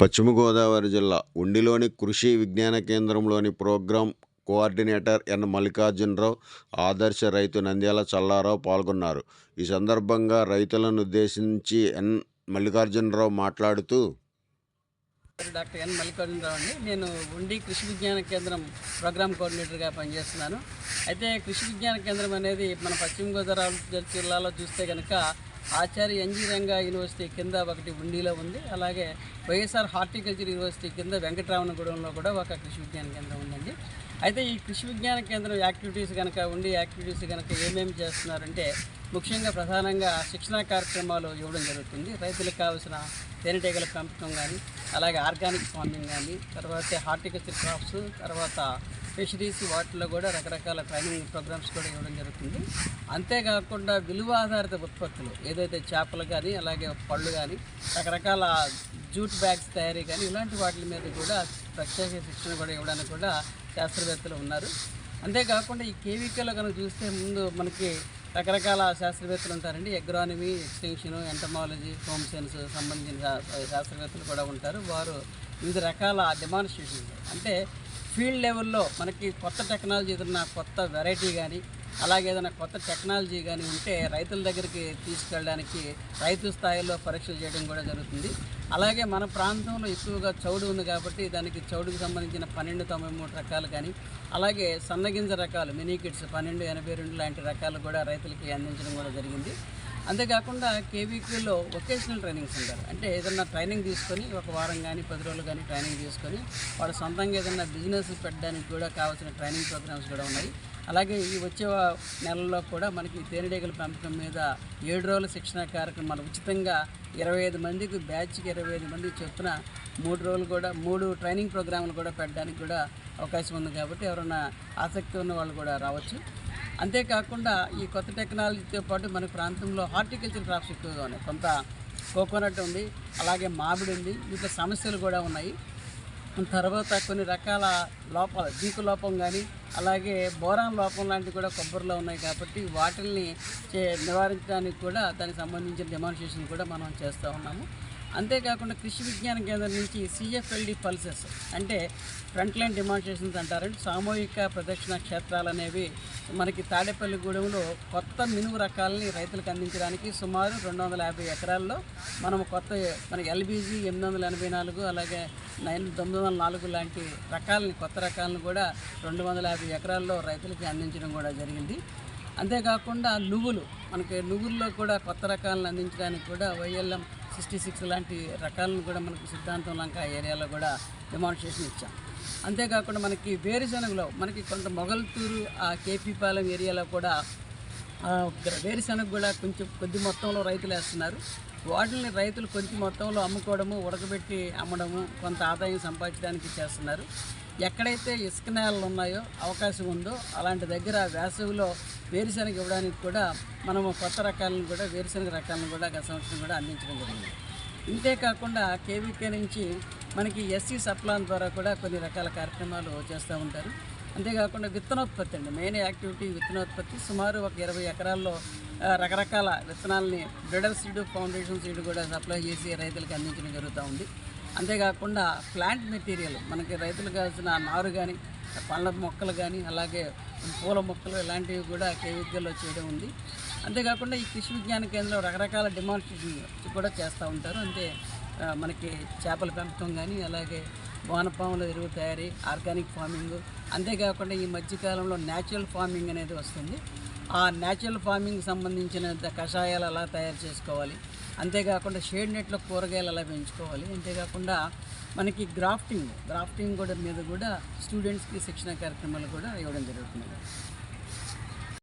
పశ్చిమ గోదావరి జిల్లా ఉండిలోని కృషి విజ్ఞాన కేంద్రంలోని ప్రోగ్రాం కోఆర్డినేటర్ ఎన్. మల్లికార్జునరావు ఆదర్శ రైతు నంద్యాల చల్లారావు పాల్గొన్నారు. ఈ సందర్భంగా రైతులను ఉద్దేశించి ఎన్. మల్లికార్జునరావు మాట్లాడుతూ డాక్టర్ ఎన్. మల్లికార్జునరావు అండి. నేను ఉండి కృషి విజ్ఞాన కేంద్రం ప్రోగ్రామ్ కోఆర్డినేటర్గా పనిచేస్తున్నాను. అయితే కృషి విజ్ఞాన కేంద్రం అనేది మన పశ్చిమ గోదావరి జిల్లాలో చూస్తే కనుక ఆచార్య ఎన్జీ రంగా యూనివర్సిటీ కింద ఒకటి ఉండిలో ఉంది. అలాగే వైఎస్ఆర్ హార్టికల్చర్ యూనివర్సిటీ కింద వెంకటరామనగూడెంలో కూడా ఒక కృషి విజ్ఞాన కేంద్రం ఉందండి. అయితే ఈ కృషి విజ్ఞాన కేంద్రం యాక్టివిటీస్ కనుక ఉండి యాక్టివిటీస్ కనుక ఏమేమి చేస్తున్నారంటే ముఖ్యంగా ప్రధానంగా శిక్షణా కార్యక్రమాలు ఇవ్వడం జరుగుతుంది. రైతులకు కావాల్సిన తేనెటీగల పెంపకం కానీ అలాగే ఆర్గానిక్ ఫార్మింగ్ కానీ తర్వాత హార్టికల్చర్ క్రాప్స్ తర్వాత ఫిషరీస్ వాటిలో కూడా రకరకాల ట్రైనింగ్ ప్రోగ్రామ్స్ కూడా ఇవ్వడం జరుగుతుంది. అంతేకాకుండా విలువ ఆధారిత ఉత్పత్తులు ఏదైతే చేపలు కానీ అలాగే పళ్ళు కానీ రకరకాల జూట్ బ్యాగ్స్ తయారీ కానీ ఇలాంటి వాటి మీద కూడా ప్రత్యేక శిక్షణ కూడా ఇవ్వడానికి కూడా శాస్త్రవేత్తలు ఉన్నారు. అంతేకాకుండా ఈ కేవీకేలో కనుక చూస్తే ముందు మనకి రకరకాల శాస్త్రవేత్తలు ఉంటారండి. Agronomy extension entomology home science సంబంధించిన శాస్త్రవేత్తలు కూడా ఉంటారు. వారు వివిధ రకాల డెమాన్స్ట్రేషన్స్. అంటే ఫీల్డ్ లెవెల్లో మనకి కొత్త టెక్నాలజీ ఏదైనా కొత్త వెరైటీ కానీ అలాగే ఏదైనా కొత్త టెక్నాలజీ కానీ ఉంటే రైతుల దగ్గరికి తీసుకెళ్ళడానికి రైతు స్థాయిలో పరీక్షలు చేయడం కూడా జరుగుతుంది. అలాగే మన ప్రాంతంలో ఎక్కువగా చౌడు ఉంది కాబట్టి దానికి చౌడుకు సంబంధించిన పన్నెండు తొంభై మూడు రకాలు కానీ అలాగే సన్నగింజ రకాలు మినీ కిట్స్ పన్నెండు ఎనభై రెండు లాంటి రకాలు కూడా రైతులకి అందించడం కూడా జరిగింది. అంతేకాకుండా కేవీక్యూలో వొకేషనల్ ట్రైనింగ్స్ ఉంటారు. అంటే ఏదైనా ట్రైనింగ్ తీసుకొని ఒక వారం కానీ పది రోజులు కానీ ట్రైనింగ్ తీసుకొని వాడు సొంతంగా ఏదైనా బిజినెస్ పెట్టడానికి కూడా కావాల్సిన ట్రైనింగ్ ప్రోగ్రామ్స్ కూడా ఉన్నాయి. అలాగే ఈ వచ్చే నెలలో కూడా మనకి తేనెటీగల పెంపకం మీద ఏడు రోజుల శిక్షణ కార్యక్రమాలు ఉచితంగా ఇరవై ఐదు మందికి బ్యాచ్కి ఇరవై ఐదు మందికి చొప్పున మూడు రోజులు కూడా మూడు ట్రైనింగ్ ప్రోగ్రాంలు కూడా పెట్టడానికి కూడా అవకాశం ఉంది కాబట్టి ఎవరైనా ఆసక్తి ఉన్న వాళ్ళు కూడా రావచ్చు. అంతేకాకుండా ఈ కొత్త టెక్నాలజీతో పాటు మన ప్రాంతంలో హార్టికల్చర్ క్రాప్స్ ఎక్కువగా ఉన్నాయి కొంత కోకోనట్ ఉంది అలాగే మామిడి ఉంది వీటిలో సమస్యలు కూడా ఉన్నాయి. తర్వాత కొన్ని రకాల లోపాలు జీకు లోపం కానీ అలాగే బోరాన్ లోపం లాంటివి కూడా కొబ్బరిలో ఉన్నాయి కాబట్టి వాటిల్ని చే నివారించడానికి కూడా దానికి సంబంధించిన డెమాన్స్ట్రేషన్ కూడా మనం చేస్తూ ఉన్నాము. అంతేకాకుండా కృషి విజ్ఞాన కేంద్రం నుంచి సిఎఫ్ఎల్డి పల్సెస్ అంటే ఫ్రంట్ లైన్ డెమాన్స్ట్రేషన్స్ అంటారంటే సామూహిక ప్రదక్షిణ క్షేత్రాలు అనేవి మనకి తాడేపల్లిగూడెంలో కొత్త మినుము రకాలని రైతులకు అందించడానికి సుమారు రెండు వందల యాభై ఎకరాల్లో మనం కొత్త మన ఎల్బీజీ ఎనిమిది వందల ఎనభై నాలుగు అలాగే నైన్ తొమ్మిది వందల నాలుగు లాంటి రకాలని కొత్త రకాలను కూడా రెండు వందల యాభై ఎకరాల్లో రైతులకి అందించడం కూడా జరిగింది. అంతేకాకుండా నువ్వులు మనకి నువ్వుల్లో కూడా కొత్త రకాలను అందించడానికి కూడా వైఎల్ఎం సిక్స్టీ సిక్స్ లాంటి రకాలను కూడా మనకు సిద్ధాంతం లంక ఏరియాలో కూడా డెమాన్స్ట్రేషన్ ఇచ్చాం. అంతేకాకుండా మనకి వేరుశనగలో మనకి కొంత మొగల్తూరు ఆ కేపీపాలెం ఏరియాలో కూడా వేరుశనగ కూడా కొంచెం కొద్ది మొత్తంలో రైతులు వేస్తున్నారు. వాటిని రైతులు కొంచెం మొత్తంలో అమ్ముకోవడము ఉడకబెట్టి అమ్మడము కొంత ఆదాయం సంపాదించడానికి చేస్తున్నారు. ఎక్కడైతే ఇసుక నేలలు ఉన్నాయో అవకాశం ఉందో అలాంటి దగ్గర వేసవిలో వేరుశనగ ఇవ్వడానికి కూడా మనము కొత్త రకాలను కూడా వేరుశనగ రకాలను కూడా గత సంవత్సరం కూడా అందించడం జరిగింది. ఇంతే కాకుండా కేవీకే నుంచి మనకి ఎస్సీ సప్లాన్ ద్వారా కూడా కొన్ని రకాల కార్యక్రమాలు చేస్తూ ఉంటారు. అంతేకాకుండా విత్తనోత్పత్తి అండి. మెయిన్ యాక్టివిటీ విత్తనోత్పత్తి. సుమారు ఒక ఇరవై ఎకరాల్లో రకరకాల విత్తనాలని బ్రిడర్ సీడ్ ఫౌండేషన్ సీడ్ కూడా సప్లై చేసి రైతులకు అందించడం జరుగుతూ ఉంది. అంతేకాకుండా ప్లాంట్ మెటీరియల్ మనకి రైతులకు కావాల్సిన నారు కానీ పండ్ల మొక్కలు కానీ అలాగే పూల మొక్కలు ఇలాంటివి కూడా కేవిద్యలో చేయడం ఉంది. అంతేకాకుండా ఈ కృషి విజ్ఞాన కేంద్రంలో రకరకాల డిమాన్స్ట్రేషన్ కూడా చేస్తూ ఉంటారు. అంటే మనకి చేపల పెంపకం కానీ అలాగే వానపాముల ఎరువు తయారీ ఆర్గానిక్ ఫార్మింగ్ అంతేకాకుండా ఈ మధ్యకాలంలో న్యాచురల్ ఫార్మింగ్ అనేది వస్తుంది. ఆ న్యాచురల్ ఫార్మింగ్ సంబంధించిన కషాయాలు ఎలా తయారు చేసుకోవాలి. అంతేకాకుండా షేడ్ నెట్లో కూరగాయలు అలా పెంచుకోవాలి? అంతేకాకుండా మనకి గ్రాఫ్టింగ్ గ్రాఫ్టింగ్ కూడా మీద కూడా స్టూడెంట్స్కి శిక్షణ కార్యక్రమాలు కూడా ఇవ్వడం జరుగుతుంది.